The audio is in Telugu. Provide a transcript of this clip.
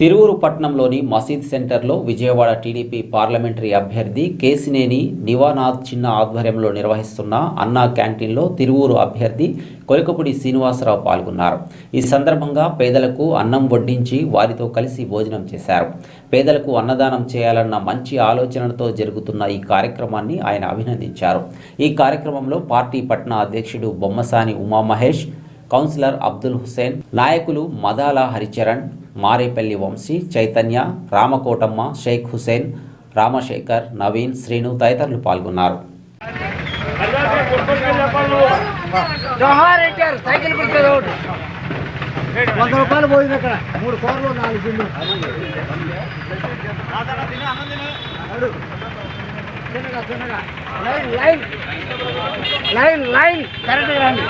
తిరువురు పట్నంలోని మసీద్ సెంటర్లో విజయవాడ టీడీపీ పార్లమెంటరీ అభ్యర్థి కేసినేని నివానాథ్ చిన్న ఆధ్వర్యంలో నిర్వహిస్తున్న అన్నా క్యాంటీన్లో తిరువూరు అభ్యర్థి కొలికపూడి శ్రీనివాసరావు పాల్గొన్నారు. ఈ సందర్భంగా పేదలకు అన్నం వడ్డించి వారితో కలిసి భోజనం చేశారు. పేదలకు అన్నదానం చేయాలన్న మంచి ఆలోచనలతో జరుగుతున్న ఈ కార్యక్రమాన్ని ఆయన అభినందించారు. ఈ కార్యక్రమంలో పార్టీ పట్టణ అధ్యక్షుడు బొమ్మసాని ఉమామహేష్ కౌన్సిలర్ అబ్దుల్ హుసేన్ నాయకులు మదాల హరిచరణ్ మారేపల్లి వంశీ చైతన్య రామకోటమ్మ షేక్ హుసేన్ రామశేఖర్ నవీన్ శ్రీను తదితరులు పాల్గొన్నారు. వంద రూపాయలు పోయింది అక్కడ. మూడు కూరలు నాలుగు line line. Line line. Correct రండి.